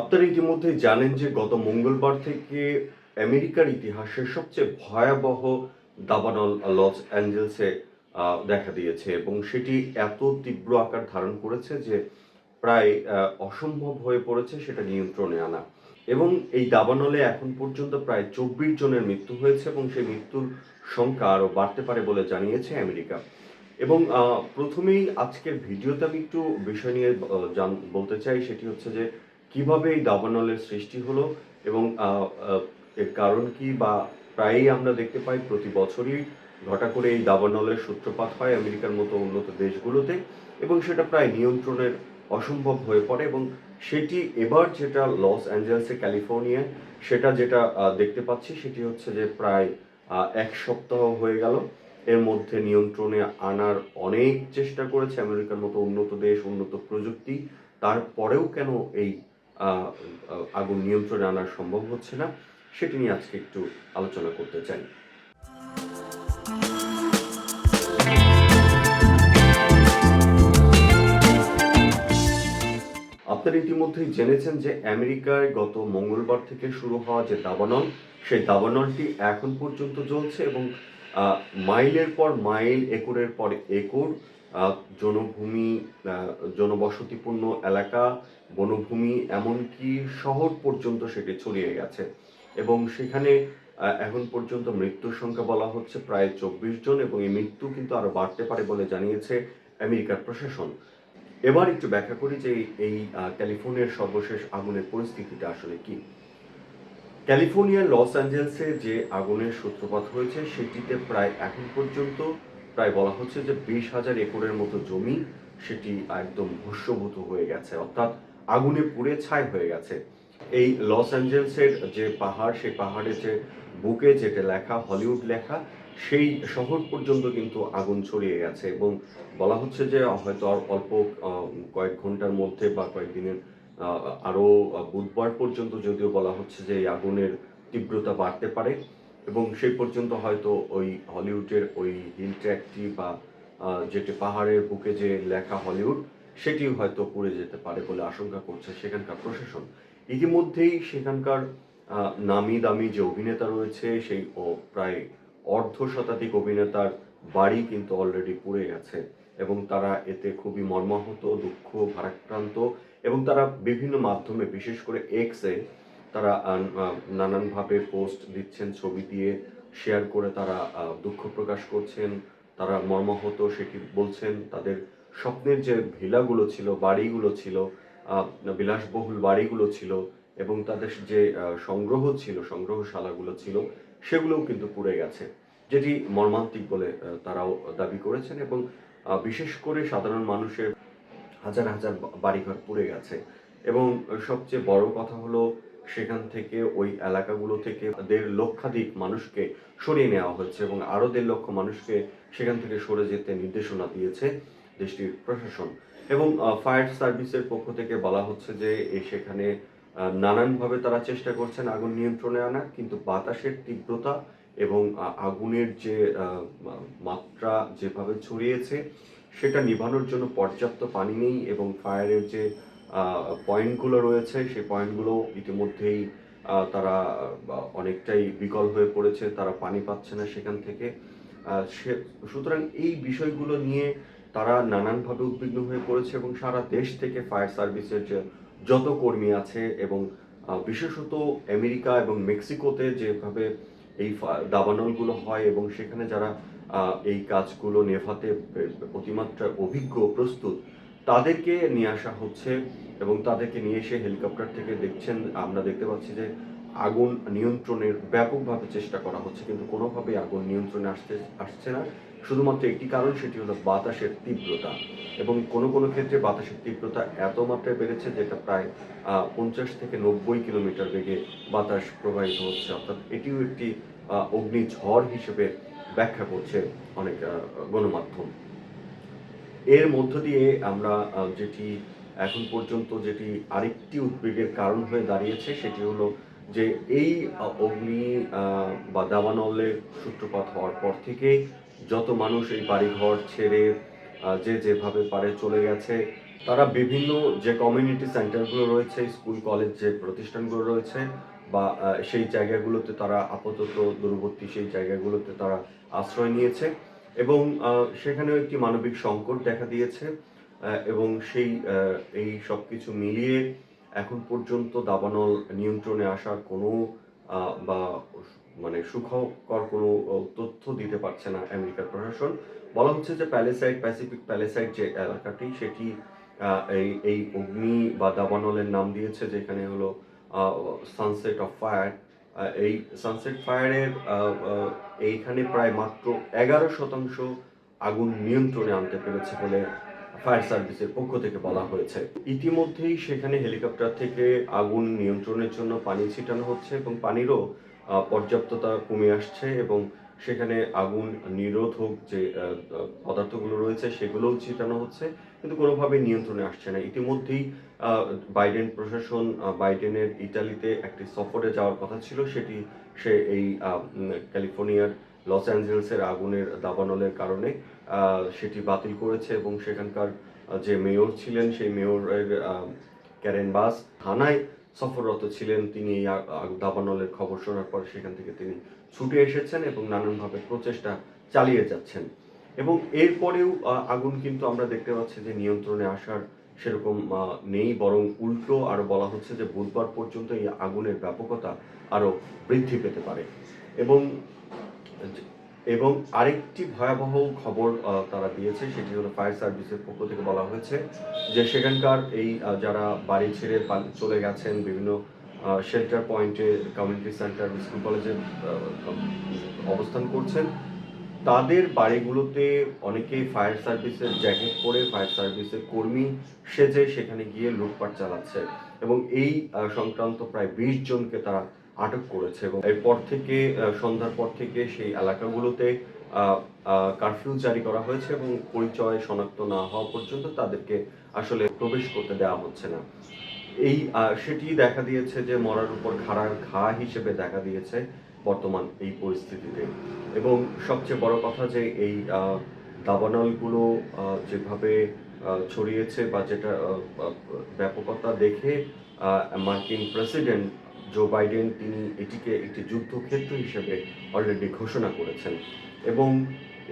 আপনারা ইতিমধ্যে জানেন যে গত মঙ্গলবার থেকে আমেরিকার ইতিহাসের সবচেয়ে ভয়াবহ দাবানল লস অ্যাঞ্জেলসে দেখা দিয়েছে এবং সেটি এত তীব্র আকার ধারণ করেছে যে প্রায় অসম্ভব হয়ে পড়েছে সেটা নিয়ন্ত্রণে আনা। এবং এই দাবানলে এখন পর্যন্ত প্রায় চব্বিশ জনের মৃত্যু হয়েছে এবং সেই মৃত্যুর সংখ্যা আরও বাড়তে পারে বলে জানিয়েছে আমেরিকা। এবং প্রথমেই আজকের ভিডিওতে আমি একটু বিষয় নিয়ে বলতে চাই, সেটি হচ্ছে যে কীভাবে এই দাবানলের সৃষ্টি হলো এবং এর কারণ কি বা প্রায়ই আমরা দেখতে পাই প্রতি বছরই ঘটা করে এই দাবানলের সূত্রপাত হয় আমেরিকার মতো উন্নত দেশগুলোতে এবং সেটা প্রায় নিয়ন্ত্রণের অসম্ভব হয়ে পড়ে এবং সেটি এবার যেটা লস অ্যাঞ্জেলসে, ক্যালিফোর্নিয়া, সেটা যেটা দেখতে পাচ্ছি সেটি হচ্ছে যে প্রায় এক সপ্তাহ হয়ে গেল। এর মধ্যে নিয়ন্ত্রণে আনার অনেক চেষ্টা করেছে আমেরিকার মতো উন্নত দেশ, উন্নত প্রযুক্তি। তারপরেও কেন এই আগুন নিয়ন্ত্রণে আনা সম্ভব হচ্ছে না, সেটি নিয়ে আজকে একটু আলোচনা করতে চাই। আপনারা ইতিমধ্যেই জেনেছেন যে আমেরিকায় গত মঙ্গলবার থেকে শুরু হওয়া যে দাবানল, সেই দাবানলটি এখন পর্যন্ত চলছে এবং মাইলের পর মাইল, একরের পর একর জনভূমি জনবসতিপূর্ণ এলাকা, বনভূমি, এমনকি শহর পর্যন্ত সেটি ছড়িয়ে গেছে। এবং সেখানে এখন পর্যন্ত মৃত্যুর সংখ্যা বলা হচ্ছে প্রায় চব্বিশ জন এবং এই মৃত্যু কিন্তু আরও বাড়তে পারে বলে জানিয়েছে আমেরিকার প্রশাসন। এবার একটু ব্যাখ্যা করি যে এই ক্যালিফোর্নিয়ার সর্বশেষ আগুনের পরিস্থিতিটা আসলে কি। ক্যালিফোর্নিয়ার লস অ্যাঞ্জেলসে যে আগুনের সূত্রপাত হয়েছে, সেটিতে প্রায় এখন পর্যন্ত প্রায় বলা হচ্ছে যে বিশ হাজার একরের মতো জমি সেটি একদম ভস্মভূত হয়ে গেছে অর্থাৎ আগুনে পুড়ে ছাই হয়ে গেছে। এই লস অ্যাঞ্জেলসের যে পাহাড় সেই পাহাড়ের যে বুকে যেটা লেখা হলিউড লেখা সেই শহর পর্যন্ত কিন্তু আগুন ছড়িয়ে গেছে এবং বলা হচ্ছে যে হয়তো আর অল্প কয়েক ঘণ্টার মধ্যে বা কয়েকদিনের আহ, আরও বুধবার পর্যন্ত যদিও বলা হচ্ছে যে এই আগুনের তীব্রতা বাড়তে পারে। এবং সেই পর্যন্ত হয়তো ওই হলিউডের ওই হিল ট্র্যাকটি বা যেটি পাহাড়ের বুকে যে লেখা হলিউড সেটি হয়তো পুড়ে যেতে পারে বলে আশঙ্কা করছে সেখানকার প্রশাসন। ইতিমধ্যেই সেখানকার নামি দামি যে অভিনেতা রয়েছে, সেই ও প্রায় অর্ধ শতাধিক অভিনেতার বাড়ি কিন্তু অলরেডি পুড়ে গেছে এবং তারা এতে খুবই মর্মাহত, দুঃখ, ভারাক্রান্ত এবং তারা বিভিন্ন মাধ্যমে, বিশেষ করে এক্সে তারা নানানভাবে পোস্ট দিচ্ছেন, ছবি দিয়ে শেয়ার করে তারা দুঃখ প্রকাশ করছেন, তারা মর্মাহত সেটি বলছেন, তাদের স্বপ্নের যে ভিলাগুলো ছিল, বাড়িগুলো ছিল বিলাসবহুল বাড়িগুলো ছিল এবং তাদের যে সংগ্রহ ছিল, সংগ্রহশালাগুলো ছিল, সেগুলোও কিন্তু পুড়ে গেছে, যেটি মর্মান্তিক বলে তারাও দাবি করেছেন এবং বিশেষ করে সাধারণ মানুষের হাজার হাজার বাড়িঘর পুড়ে গেছে এবং সবচেয়ে বড় কথা হলো সেখান থেকে ওই এলাকাগুলো থেকে দেড় লক্ষাধিক মানুষকে সরিয়ে নেওয়া হচ্ছে এবং আরও দেড় লক্ষ মানুষকে সেখান থেকে সরে যেতে নির্দেশনা দিয়েছে দেশটির প্রশাসন। এবং ফায়ার সার্ভিসের পক্ষ থেকে বলা হচ্ছে যে সেখানে নানানভাবে তারা চেষ্টা করছেন আগুন নিয়ন্ত্রণে আনার কিন্তু বাতাসের তীব্রতা এবং আগুনের যে মাত্রা যেভাবে ছড়িয়েছে, সেটা নিভানোর জন্য পর্যাপ্ত পানি নেই এবং ফায়ারের যে পয়েন্টগুলো রয়েছে, সেই পয়েন্টগুলো ইতিমধ্যেই তারা অনেকটাই বিকল হয়ে পড়েছে, তারা পানি পাচ্ছে না সেখান থেকে। সে- সুতরাং এই বিষয়গুলো নিয়ে তারা নানানভাবে উদ্বিগ্ন হয়ে পড়েছে এবং সারা দেশ থেকে ফায়ার সার্ভিসের যত কর্মী আছে এবং বিশেষত আমেরিকা এবং মেক্সিকোতে যেভাবে এই দাবানলগুলো হয় এবং সেখানে যারা এই কাজগুলো নেভাতে বে- অতিমাত্রা অভিজ্ঞ প্রস্তুত তাদেরকে নিয়ে আসা হচ্ছে এবং তাদেরকে নিয়ে এসে হেলিকপ্টার থেকে দেখছেন, আমরা দেখতে পাচ্ছি যে আগুন নিয়ন্ত্রণের ব্যাপকভাবে চেষ্টা করা হচ্ছে, কিন্তু কোনোভাবেই আগুন নিয়ন্ত্রণে আসতে, আসছে না। শুধুমাত্র একটি কারণ, সেটি হলো বাতাসের তীব্রতা এবং কোনো কোনো ক্ষেত্রে বাতাসের তীব্রতা এত মাত্রায় বেড়েছে যেটা প্রায় পঞ্চাশ থেকে নব্বই কিলোমিটার বেগে বাতাস প্রবাহিত হচ্ছে। অর্থাৎ এটিও একটি অগ্নিঝড় হিসেবে ব্যাখ্যা করছে অনেক গণমাধ্যম। এর মধ্য দিয়ে আমরা যেটি এখন পর্যন্ত যেটি আরেকটি উদ্বেগের কারণ হয়ে দাঁড়িয়েছে, সেটি হলো যে এই অগ্নি বা দাবানলের সূত্রপাত হওয়ার পর থেকে যত মানুষ এই বাড়িঘর ছেড়ে যে যেভাবে পারে চলে গেছে, তারা বিভিন্ন যে কমিউনিটি সেন্টারগুলো রয়েছে স্কুল কলেজ যে প্রতিষ্ঠানগুলো রয়েছে, বা সেই জায়গাগুলোতে তারা আপাতত দূরবর্তী সেই জায়গাগুলোতে তারা আশ্রয় নিয়েছে। এবং সেখানেও একটি মানবিক সংকট দেখা দিয়েছে এবং সেই এই সব কিছু মিলিয়ে এখন পর্যন্ত দাবানল নিয়ন্ত্রণে আসার কোনো বা মানে সুখকর কোনো তথ্য দিতে পারছে না আমেরিকার প্রশাসন। বলা হচ্ছে যে প্যালেসাইড প্যাসিফিক প্যালেসাইড যে এলাকাটি, সেটি এই এই অগ্নি বা দাবানলের নাম দিয়েছে, যেখানে হলো সানসেট অফ ফায়ার। এই সানসেট ফায়ারের এইখানে প্রায় মাত্র এগারো শতাংশ আগুন নিয়ন্ত্রণে আনতে পেরেছে বলে ফায়ার সার্ভিসের পক্ষ থেকে বলা হয়েছে। ইতিমধ্যেই সেখানে হেলিকপ্টার থেকে আগুন নিয়ন্ত্রণের জন্য পানি ছিটানো হচ্ছে এবং পানিরও পর্যাপ্ততা কমে আসছে এবং সেখানে আগুন নিরোধক যে পদার্থগুলো রয়েছে সেগুলোও ছিটানো হচ্ছে। কিন্তু কোনোভাবে নিয়ন্ত্রণে আসছে না। ইতিমধ্যেই বাইডেন প্রশাসন বাইডেনের ইটালিতে একটি সফরে যাওয়ার কথা ছিল। সেটি সে এই ক্যালিফোর্নিয়ার লস অ্যাঞ্জেলেসের আগুনের দাবানলের কারণে সেটি বাতিল করেছে এবং সেখানকার যে মেয়র ছিলেন, সেই মেয়রের ক্যারেন বাস থানায় সফররত ছিলেন। তিনি এই দাবানলের খবর শোনার পর সেখান থেকে তিনি ছুটে এসেছেন এবং নানানভাবে প্রচেষ্টা চালিয়ে যাচ্ছেন। এবং এরপরেও আগুন কিন্তু আমরা দেখতে পাচ্ছি যে নিয়ন্ত্রণে আসার সেরকম নেই, বরং উল্টো আরও বলা হচ্ছে যে বুধবার পর্যন্ত এই আগুনের ব্যাপকতা আরও বৃদ্ধি পেতে পারে। এবং এবং আরেকটি ভয়াবহ খবর তারা দিয়েছে, সেটি হলো ফায়ার সার্ভিসের পক্ষ থেকে বলা হয়েছে যে সেখানকার এই যারা বাড়ি ছেড়ে চলে গেছেন বিভিন্ন শেল্টার পয়েন্টে কমিউনিটি সেন্টার স্কুল কলেজে অবস্থান করছেন তাদের বাড়িগুলোতে অনেকেই ফায়ার সার্ভিসের জ্যাকেট পরে ফায়ার সার্ভিসের কর্মী সেজে সেখানে গিয়ে লুটপাট চালাচ্ছে এবং এই সংক্রান্ত প্রায় বিশ জনকে তারা আটক করেছে এবং এরপর থেকে সন্ধ্যার পর থেকে সেই এলাকাগুলোতে কারফিউ জারি করা হয়েছে এবং পরিচয় শনাক্ত না হওয়া পর্যন্ত তাদেরকে আসলে প্রবেশ করতে দেওয়া হচ্ছে না। এই সেটি দেখা দিয়েছে যে মরার উপর খাড়ার ঘা হিসেবে দেখা দিয়েছে। বর্তমান এই পরিস্থিতিতে। এবং সবচেয়ে বড় কথা যে এই দাবানলগুলো যেভাবে ছড়িয়েছে বা যেটা ব্যাপকতা দেখে মার্কিন প্রেসিডেন্ট জো বাইডেন তিনি এটিকে একটি যুদ্ধক্ষেত্র হিসেবে অলরেডি ঘোষণা করেছেন। এবং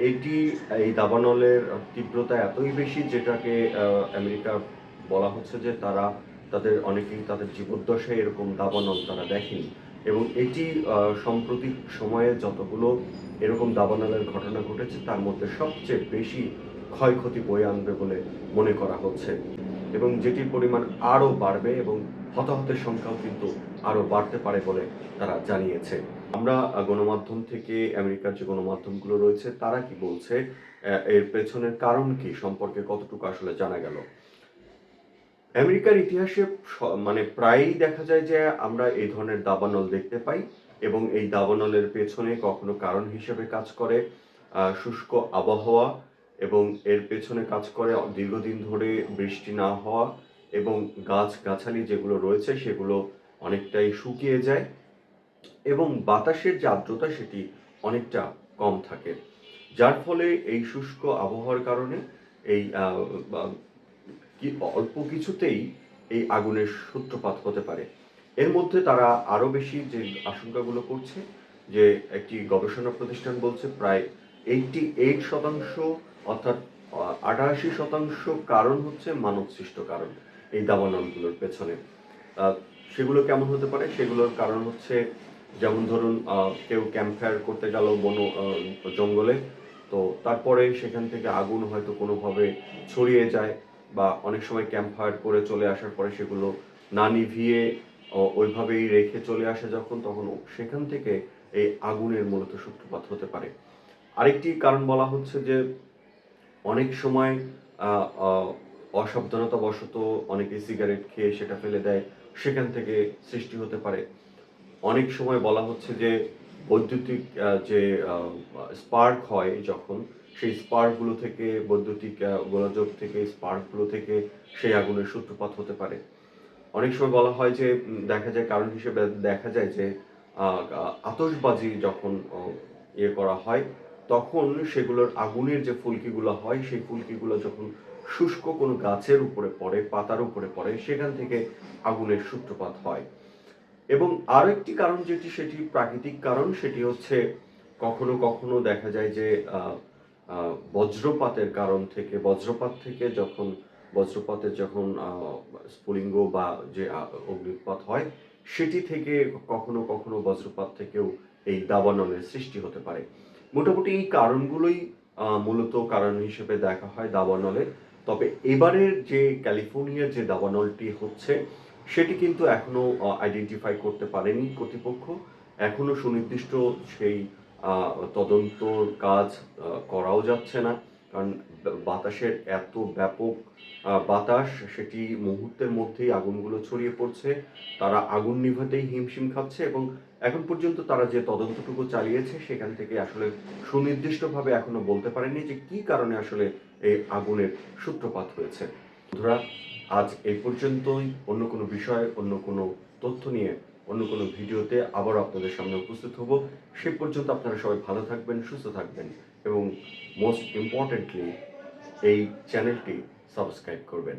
এটি, এই দাবানলের তীব্রতা এতই বেশি যেটাকে আমেরিকা বলা হচ্ছে যে তারা, তাদের অনেকেই তাদের জীবদ্দশায় এরকম দাবানল তারা দেখেনি। এবং এটি সাম্প্রতিক সময়ে যতগুলো এরকম দাবানালের ঘটনা ঘটেছে, তার মধ্যে সবচেয়ে বেশি ক্ষয়ক্ষতি বয়ে আনবে বলে মনে করা হচ্ছে। এবং যেটির পরিমাণ আরও বাড়বে এবং হতাহতের সংখ্যাও কিন্তু আরও বাড়তে পারে বলে তারা জানিয়েছে। আমরা গণমাধ্যম থেকে, আমেরিকার যে গণমাধ্যমগুলো রয়েছে, তারা কি বলছে এর পেছনের কারণ কি সম্পর্কে কতটুকু আসলে জানা গেল? আমেরিকার ইতিহাসে মানে প্রায়ই দেখা যায় যে আমরা এই ধরনের দাবানল দেখতে পাই এবং এই দাবানলের পেছনে কখনো কারণ হিসেবে কাজ করে শুষ্ক আবহাওয়া এবং এর পেছনে কাজ করে দীর্ঘদিন ধরে বৃষ্টি না হওয়া এবং গাছ গাছালি যেগুলো রয়েছে সেগুলো অনেকটাই শুকিয়ে যায় এবং বাতাসের যে আর্দ্রতা সেটি অনেকটা কম থাকে। যার ফলে এই শুষ্ক আবহাওয়ার কারণে এই কি অল্প কিছুতেই এই আগুনের সূত্রপাত হতে পারে। এর মধ্যে তারা আরও বেশি যে আশঙ্কাগুলো করছে, যে একটি গবেষণা প্রতিষ্ঠান বলছে প্রায় এইটটি এইট শতাংশ অর্থাৎ আটাশি শতাংশ কারণ হচ্ছে মানব সৃষ্ট কারণ এই দাবানলগুলোর পেছনে। সেগুলো কেমন হতে পারে? সেগুলোর কারণ হচ্ছে যেমন ধরুন কেউ ক্যাম্প ফায়ার করতে গেল বন জঙ্গলে, তো তারপরে সেখান থেকে আগুন হয়তো কোনোভাবে ছড়িয়ে যায়। বা অনেক সময় ক্যাম্প ফায়ার করে চলে আসার পরে সেগুলো না নিভিয়ে ওইভাবেই রেখে চলে আসে যখন, তখন সেখান থেকে এই আগুনের মূলত সূত্রপাত হতে পারে। আরেকটি কারণ বলা হচ্ছে যে, অনেক সময় অসাবধানতাবশত অনেকে সিগারেট খেয়ে সেটা ফেলে দেয়, সেখান থেকে সৃষ্টি হতে পারে। অনেক সময় বলা হচ্ছে যে, বৈদ্যুতিক যে স্পার্ক হয় যখন সেই স্পার্কগুলো থেকে, বৈদ্যুতিক গোলযোগ থেকে স্পার্কগুলো থেকে সেই আগুনের সূত্রপাত হতে পারে। অনেক সময় বলা হয় যে দেখা যায়, কারণ হিসেবে দেখা যায় যে আতশবাজি যখন ইয়ে করা হয়, তখন সেগুলোর আগুনের যে ফুলকিগুলো হয়, সেই ফুলকিগুলো যখন শুষ্ক কোনো গাছের উপরে পড়ে, পাতার উপরে পড়ে, সেখান থেকে আগুনের সূত্রপাত হয়। এবং আরও একটি কারণ যেটি, সেটি প্রাকৃতিক কারণ, সেটি হচ্ছে কখনো কখনো দেখা যায় যে বজ্রপাতের কারণ থেকে, বজ্রপাত থেকে যখন বজ্রপাতের যখন স্ফুলিঙ্গ বা যে অগ্নিপাত হয়, সেটি থেকে কখনো কখনো বজ্রপাত থেকেও এই দাবানলের সৃষ্টি হতে পারে। মোটামুটি এই কারণগুলোই মূলত কারণ হিসেবে দেখা হয় দাবানলের। তবে এবারের যে ক্যালিফোর্নিয়ার যে দাবানলটি হচ্ছে, সেটি কিন্তু এখনও আইডেন্টিফাই করতে পারেনি কর্তৃপক্ষ। এখনও সুনির্দিষ্ট সেই তদন্তর কাজ করাও যাচ্ছে না। কারণ বাতাসের এত ব্যাপক বাতাস, সেটি মুহূর্তের মধ্যেই আগুনগুলো ছড়িয়ে পড়ছে। তারা আগুন নিভাতেই হিমশিম খাচ্ছে এবং এখন পর্যন্ত তারা যে তদন্তটুকু চালিয়েছে, সেখান থেকে আসলে সুনির্দিষ্টভাবে এখনও বলতে পারেনি যে কি কারণে আসলে এই আগুনের সূত্রপাত হয়েছে। বন্ধুরা, আজ এই পর্যন্তই। অন্য কোনো বিষয়, অন্য কোনো তথ্য নিয়ে অন্য কোনো ভিডিওতে আবার আপনাদের সামনে উপস্থিত হব। সে পর্যন্ত আপনারা সবাই ভালো থাকবেন, সুস্থ থাকবেন এবং মোস্ট ইম্পর্টেন্টলি এই চ্যানেলটি সাবস্ক্রাইব করবেন।